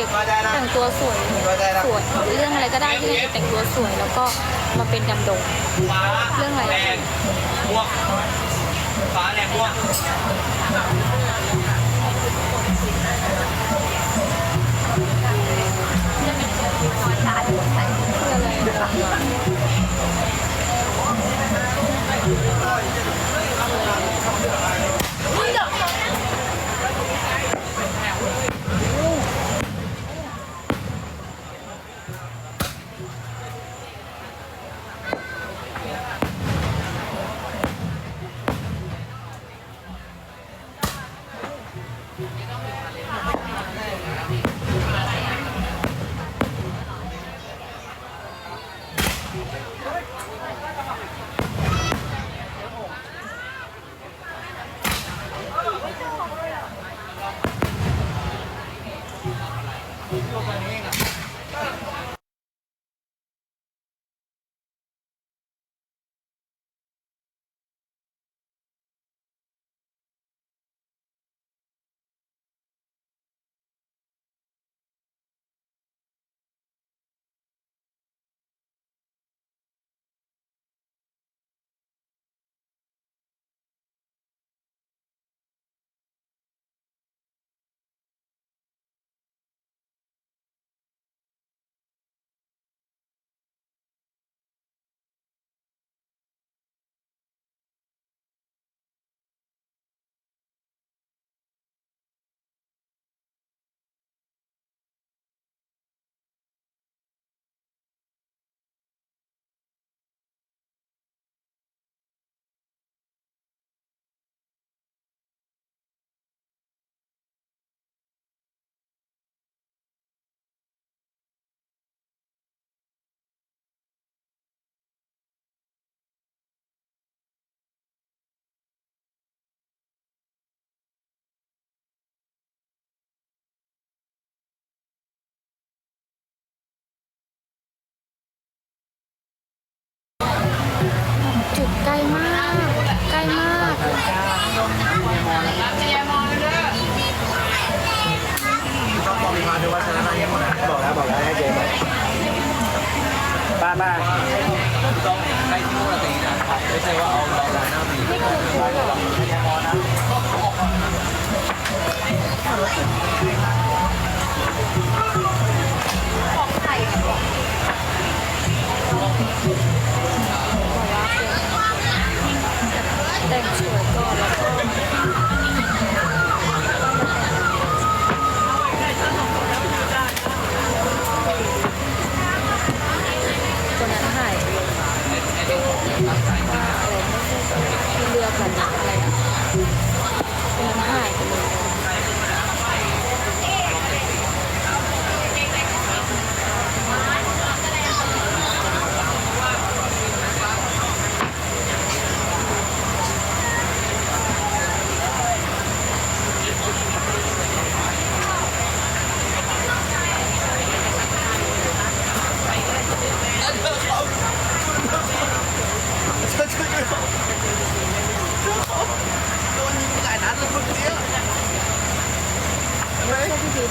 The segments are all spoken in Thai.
อกแต่งตัวสวยสวยเรื่องอะไรก็ได้ที่นางแต่งตัวสวยแล้วก็มาเป็นดำดงเรื่องอะไรแรงม่วกฟ้าแรงม่วก กล้มาก ใกล้มากบอก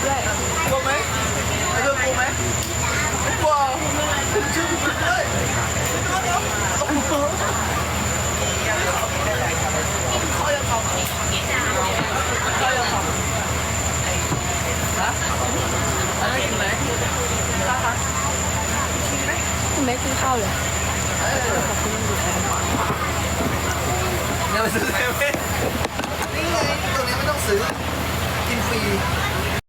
ด้วยกลัวไหมไอ้เรื่องกลัวไหมไม่กลัวชื่อผิดเลยอะไรกินไหนคุณแม่กินข้าวเลยขอบคุณ